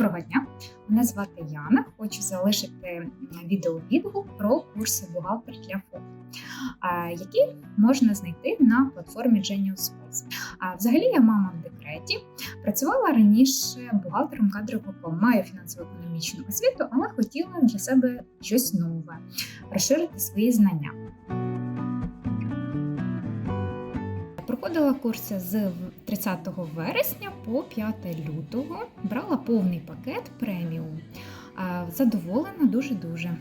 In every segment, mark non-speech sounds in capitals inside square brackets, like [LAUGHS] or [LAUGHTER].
Доброго дня! Мене звати Яна. Хочу залишити відеовідгук про курси бухгалтер для ФОП, які можна знайти на платформі Genius. А взагалі я мама в декреті. Працювала раніше бухгалтером кадровиком, маю фінансово-економічну освіту, але хотіла для себе щось нове, розширити свої знання. Проходила курси з 30 вересня по 5 лютого, брала повний пакет преміум. Задоволена дуже-дуже.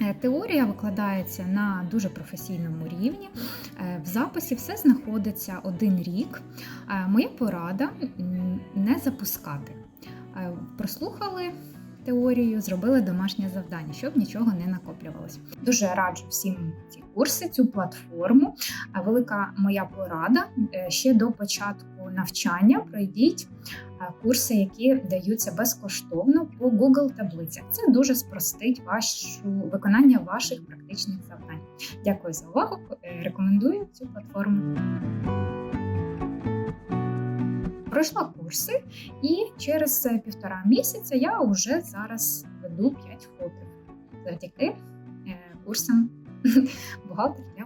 Е, Теорія викладається на дуже професійному рівні. Е, В записі все знаходиться один рік. Е, Моя порада не запускати. Прослухали теорію, зробили домашнє завдання, щоб нічого не накоплювалось. Дуже раджу всім ці курси, цю платформу. Велика моя порада ще до початку навчання пройдіть курси, які даються безкоштовно по Google таблицях. Це дуже спростить вашу виконання ваших практичних завдань. Дякую за увагу. Рекомендую цю платформу. Пройшла курси, і через півтора місяця я вже зараз веду 5 ФОПів завдяки курсам [LAUGHS] бухгалтер для